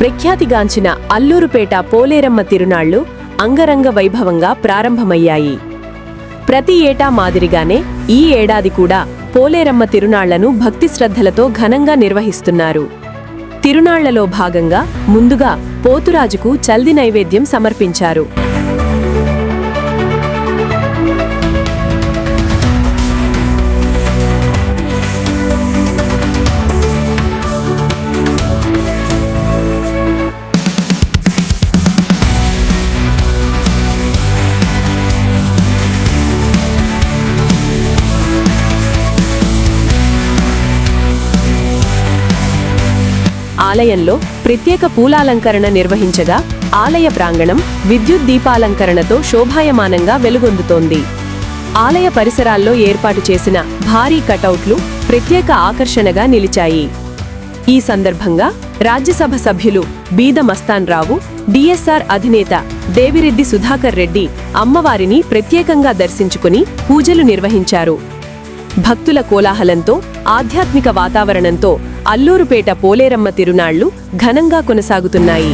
ప్రఖ్యాతిగాంచిన అల్లూరుపేట పోలేరమ్మ తిరునాళ్ళు అంగరంగ వైభవంగా ప్రారంభమయ్యాయి. ప్రతి ఏటా మాదిరిగానే ఈ ఏడాది కూడా పోలేరమ్మ తిరునాళ్ళను భక్తి శ్రద్ధలతో ఘనంగా నిర్వహిస్తున్నారు. తిరునాళ్ళలో భాగంగా ముందుగా పోతురాజుకు చల్ది నైవేద్యం సమర్పించారు. ఆలయంలో ప్రత్యేక పూలాలంకరణ నిర్వహించగా ఆలయ ప్రాంగణం విద్యుత్ దీపాలంకరణతో శోభాయమానంగా వెలుగొందుతోంది. ఆలయ పరిసరాల్లో ఏర్పాటు చేసిన భారీ కటౌట్లు ప్రత్యేక ఆకర్షణగా నిలిచాయి. ఈ సందర్భంగా రాజ్యసభ సభ్యులు బీద మస్తాన్ రావు డిఎస్ఆర్ అధినేత దేవిరెడ్డి సుధాకర్ రెడ్డి అమ్మవారిని ప్రత్యేకంగా దర్శించుకుని పూజలు నిర్వహించారు. భక్తుల కోలాహలంతో ఆధ్యాత్మిక వాతావరణంతో అల్లూరుపేట పోలేరమ్మ తిరునాళ్ళు ఘనంగా కొనసాగుతున్నాయి.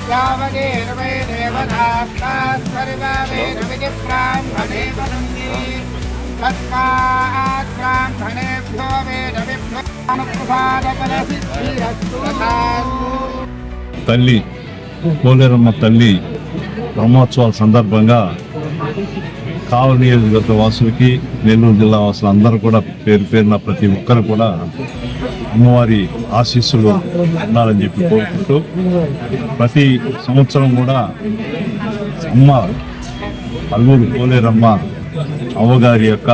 బ్రాహ్మణే తస్మాత్ బ్రాహ్మణేభ్యో తల్లి పోలేరమ్మ తల్లి బ్రహ్మోత్సవాల సందర్భంగా కావలి నియోజకవర్గ వాసులకి నెల్లూరు జిల్లా వాసులు అందరూ కూడా పేరు పేరున ప్రతి ఒక్కరు కూడా అమ్మవారి ఆశీస్సులు ఉండాలని చెప్పి కోరుకుంటూ ప్రతి సంవత్సరం కూడా అమ్మ అల్లూరు పోలేరమ్మ అవ్వగారి యొక్క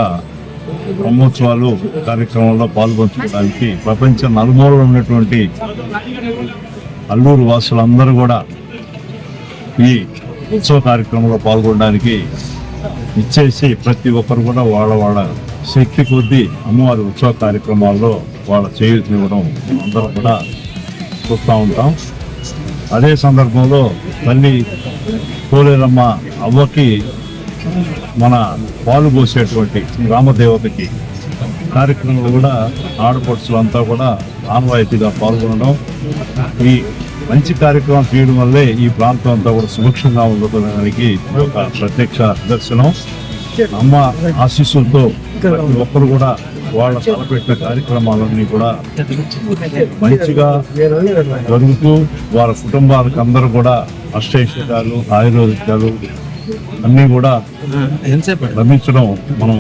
బ్రహ్మోత్సవాలు కార్యక్రమంలో పాల్గొంచుకోవడానికి ప్రపంచ నలుమూలలో ఉన్నటువంటి అల్లూరు వాసులందరూ కూడా ఈ ఉత్సవ కార్యక్రమంలో పాల్గొనడానికి ఇచ్చేసి ప్రతి ఒక్కరు కూడా వాళ్ళ వాళ్ళ శక్తి కొద్దీ అమ్మవారి ఉత్సవ కార్యక్రమాల్లో వాళ్ళ చేయూతనివ్వడం అందరం కూడా చూస్తూ ఉంటాం. అదే సందర్భంలో తల్లి కోలేరమ్మ అవ్వకి మన పాలు పోసేటువంటి రామదేవతకి కార్యక్రమంలో కూడా ఆడపడుచులంతా కూడా ఆనవాయితీగా పాల్గొనడం ఈ మంచి కార్యక్రమం చేయడం వల్లే ఈ ప్రాంతం అంతా కూడా సుభిక్షంగా ఉండడానికి ఒక ప్రత్యక్ష దర్శనం. అమ్మ ఆశీస్సులతో ప్రతి ఒక్కరు కూడా వాళ్ళ తలపెట్టిన కార్యక్రమాలన్నీ కూడా మంచిగా జరుగుతూ వాళ్ళ కుటుంబాలకు అందరూ కూడా అష్టైశ్వర్యాలు ఆయుర్వేదికాలు అన్నీ కూడా లభించడం మనం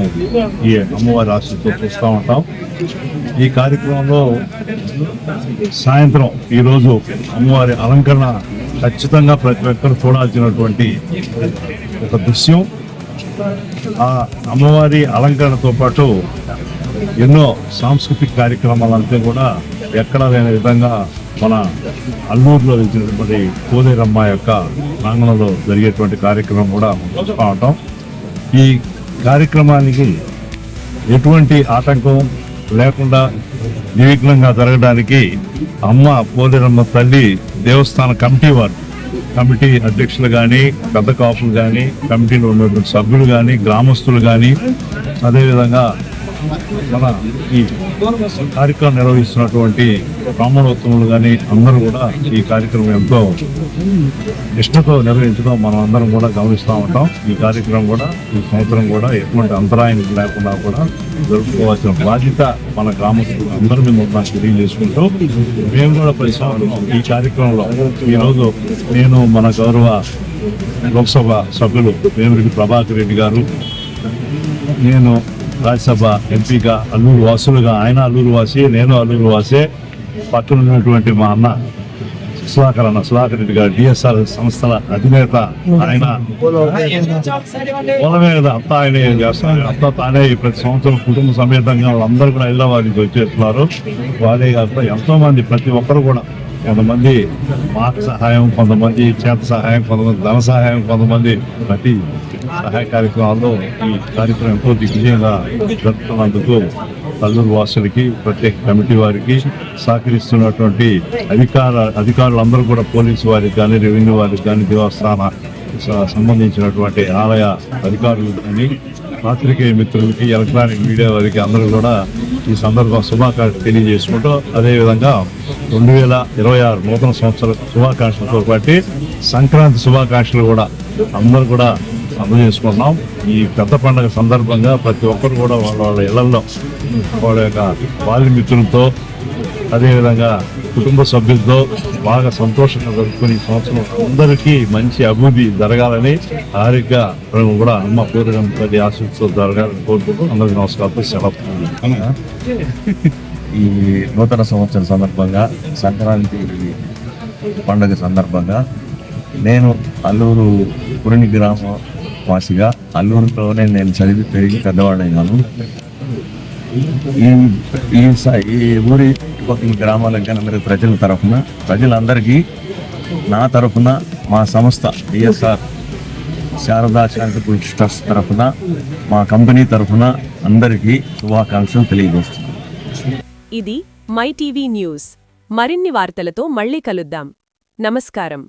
ఈ అమ్మవారి ఆశతో చూస్తూ ఉంటాం. ఈ కార్యక్రమంలో సాయంత్రం ఈరోజు అమ్మవారి అలంకరణ ఖచ్చితంగా ప్రతి ఒక్కరు చూడాల్సినటువంటి ఒక దృశ్యం. ఆ అమ్మవారి అలంకరణతో పాటు ఎన్నో సాంస్కృతిక కార్యక్రమాలంతా కూడా ఎక్కడా లేని విధంగా మన అల్లూరులో ఇచ్చినటువంటి కోదేరమ్మ యొక్క ప్రాంగణంలో జరిగేటువంటి కార్యక్రమం కూడా కావటం ఈ కార్యక్రమానికి ఎటువంటి ఆటంకం లేకుండా నిర్విఘ్నంగా జరగడానికి అమ్మ పోలేరమ్మ తల్లి దేవస్థాన కమిటీ వారు కమిటీ అధ్యక్షులు కానీ పెద్ద కాపులు కానీ కమిటీలో ఉన్నటువంటి సభ్యులు కానీ గ్రామస్తులు కానీ అదేవిధంగా మన ఈ కార్యక్రమం నిర్వహిస్తున్నటువంటి బ్రాహ్మణోత్తములు కానీ అందరూ కూడా ఈ కార్యక్రమం ఎంతో నిష్ఠతో నిర్వహించడం మనం అందరం కూడా గమనిస్తూ ఉంటాం. ఈ కార్యక్రమం కూడా ఈ సంవత్సరం కూడా ఎటువంటి అంతరాయం లేకుండా కూడా జరుపుకోవాల్సిన బాధ్యత మన గ్రామస్తులు అందరి మీద ఉందని తెలియజేసుకుంటూ మేము కూడా ప్రతి సంవత్సరం ఈ కార్యక్రమంలో ఈరోజు నేను మన గౌరవ లోక్సభ సభ్యులు వేమిరెడ్డి ప్రభాకర్ రెడ్డి గారు నేను రాజ్యసభ ఎంపీగా అల్లూరు వాసులుగా ఆయన అల్లూరు వాసి నేను అల్లూరు వాసే పక్కన ఉన్నటువంటి మా అన్న సుధాకర్ అన్న సుధాకర్ రెడ్డి గారు డిఎస్ఆర్ సంస్థల అధినేత ఆయన. పొలం మీద అంతా ఆయన చేస్తున్నారు. అంతా తానే ప్రతి సంవత్సరం కుటుంబ సమేతంగా వాళ్ళందరూ కూడా హైదరాబాద్ నుంచి వచ్చేస్తున్నారు. వాళ్ళే కాకుండా ఎంతో మంది ప్రతి ఒక్కరు కూడా కొంతమంది మాట సహాయం కొంతమంది చేత సహాయం కొంతమంది ధన సహాయం కొంతమంది ప్రతి సహాయ కార్యక్రమాల్లో ఈ కార్యక్రమం ఎంతో దిగ్విజయంగా జరుపుతున్నందుకు పల్లూరు వాసులకి ప్రత్యేక కమిటీ వారికి సహకరిస్తున్నటువంటి అధికార అధికారులందరూ కూడా పోలీసు వారికి కానీ రెవెన్యూ వారికి కానీ దేవస్థాన సంబంధించినటువంటి ఆలయ అధికారులు కానీ పాత్రికేయ మిత్రులకి ఎలక్ట్రానిక్ మీడియా వారికి అందరూ కూడా ఈ సందర్భం శుభాకాంక్షలు తెలియజేసుకుంటూ అదేవిధంగా రెండు వేల ఇరవై ఆరు నూతన సంవత్సర శుభాకాంక్షలతో పాటు సంక్రాంతి శుభాకాంక్షలు కూడా అందరూ కూడా అందజేసుకున్నాం. ఈ పెద్ద పండుగ సందర్భంగా ప్రతి ఒక్కరు కూడా వాళ్ళ వాళ్ళ ఇళ్ళలో వాళ్ళ యొక్క బాల్య మిత్రులతో అదేవిధంగా కుటుంబ సభ్యులతో బాగా సంతోషంగా జరుపుకుని సంవత్సరం అందరికీ మంచి అభివృద్ధి జరగాలని ఆరోగ్య కూడా అమ్మ పూర్వగంపతి ఆశీస్సుతో జరగాలని కోరుకుంటూ అందరికీ నమస్కారం సెలవు. ఈ నూతన సంవత్సరం సందర్భంగా సంక్రాంతి పండుగ సందర్భంగా నేను అల్లూరు పురిని గ్రామ వాసిగా అల్లూరులోనే నేను చదివి పెరిగి పెద్దవాడైనాను ఈ ఈ ఈ ఊరి చుట్టుపక్కల గ్రామాలకు కానీ అందరి ప్రజల తరఫున ప్రజలందరికీ నా తరఫున మా సంస్థ బిఎస్ఆర్ శారదా చారిటబుల్ ట్రస్ట్ తరఫున మా కంపెనీ తరఫున అందరికీ శుభాకాంక్షలు తెలియజేస్తుంది ఇది మై టీవీ న్యూస్. మరిన్ని వార్తలతో మళ్ళీ కలుద్దాం. నమస్కారం.